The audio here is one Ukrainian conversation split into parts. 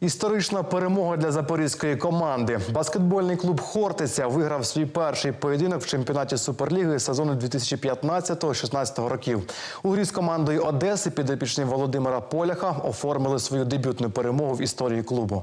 Історична перемога для запорізької команди. Баскетбольний клуб Хортиця виграв свій перший поєдинок в чемпіонаті Суперліги сезону 2015-16 років. У грі з командою Одеси підопічні Володимира Поляха оформили свою дебютну перемогу в історії клубу.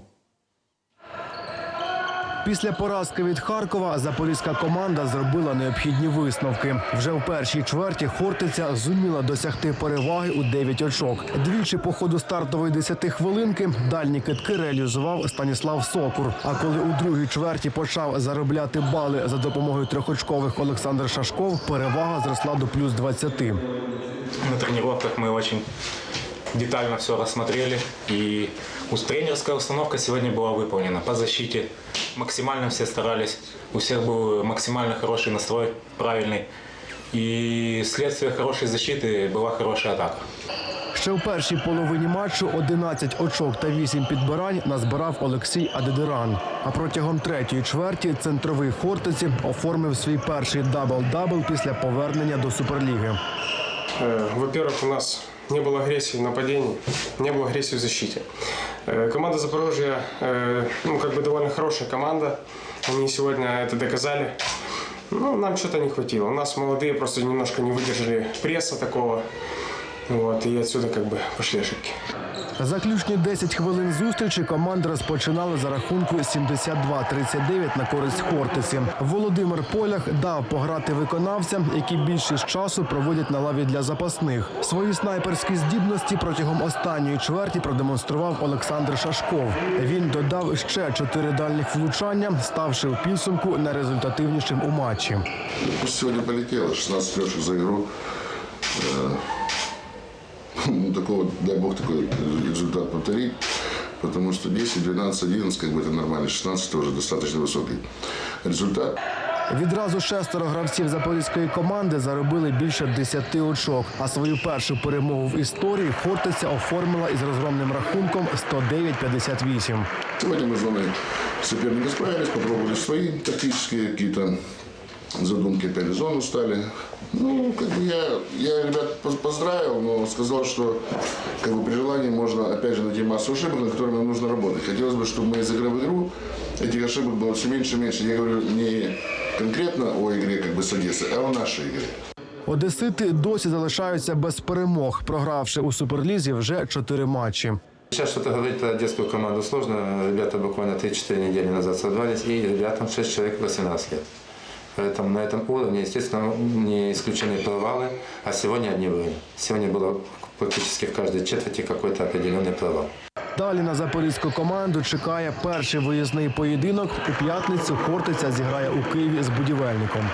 Після поразки від Харкова запорізька команда зробила необхідні висновки. Вже в першій чверті Хортиця зуміла досягти переваги у 9 очок. Двічі по ходу стартової 10 хвилинки дальні китки реалізував Станіслав Сокур. А коли у другій чверті почав заробляти бали за допомогою трьохочкових Олександр Шашков, перевага зросла до плюс 20. На тренировках мы очень детально все рассмотрели. И ус- тренерская установка сегодня была выполнена. По защите максимально все старались. У всех был максимально хороший настрой, правильный. И следствие хорошей защиты была хорошая атака. Ще в першій половині матчу 11 очок та 8 підбирань назбирав Олексій Адедиран. А протягом третьої чверті центровий Хортиці оформив свій перший дабл-дабл після повернення до Суперліги. Э, Во-первых, у нас не было агрессии в нападении, не было агрессии в защите. Э, Команда Запорожья, э, ну, как бы довольно хорошая команда. Они сегодня это доказали. Ну, нам что-то не хватило. У нас молодые просто немножко не выдержали пресса такого. Вот, и отсюда как бы пошли ошибки. Заключні 10 хвилин зустрічі команди розпочинали за рахунку 72-39 на користь Хортиці. Володимир Полях дав пограти виконавцям, які більшість часу проводять на лаві для запасних. Свої снайперські здібності протягом останньої чверті продемонстрував Олександр Шашков. Він додав ще чотири дальніх влучання, ставши в підсумку найрезультативнішим у матчі. Пусть сегодня полетело, 16 трешек за игру. Э, ну, Такого, дай бог, такой результат повторить. Потому что 10, 12, 11, как бы это нормально. 16 тоже достаточно высокий результат. Відразу шестеро гравців запорізької команди заробили більше 10 очок. А свою першу перемогу в історії Хортиця оформила із розгромним рахунком 109-58. Сегодня мы с зоной соперника справились, попробовали свои тактические какие-то задумки, опять зону стали. Ну, как бы я, я ребят поз- поздравил, но сказал, что как бы при желании можно опять же найти массу ошибок, над которыми нам нужно работать. Хотелось бы, чтобы мы из игры в игру этих ошибок было все меньше и меньше. Я говорю не конкретно о игре как бы с Одессой, а о нашей игре. Одесити досі залишаються без перемог, програвши у суперлізі вже чотири матчі. Сейчас что-то говорить про детскую команду сложно. Ребята буквально 3-4 недели назад созвались, и ребятам 6 человек 18 лет. Поэтому на этом уровне, естественно, не исключены провалы, а сегодня одни были. Сегодня было практически в каждой четверти какой-то определенный провал. Далі на запорізьку команду чекає перший виїзний поєдинок. У п'ятницю Хортиця зіграє у Києві з будівельником.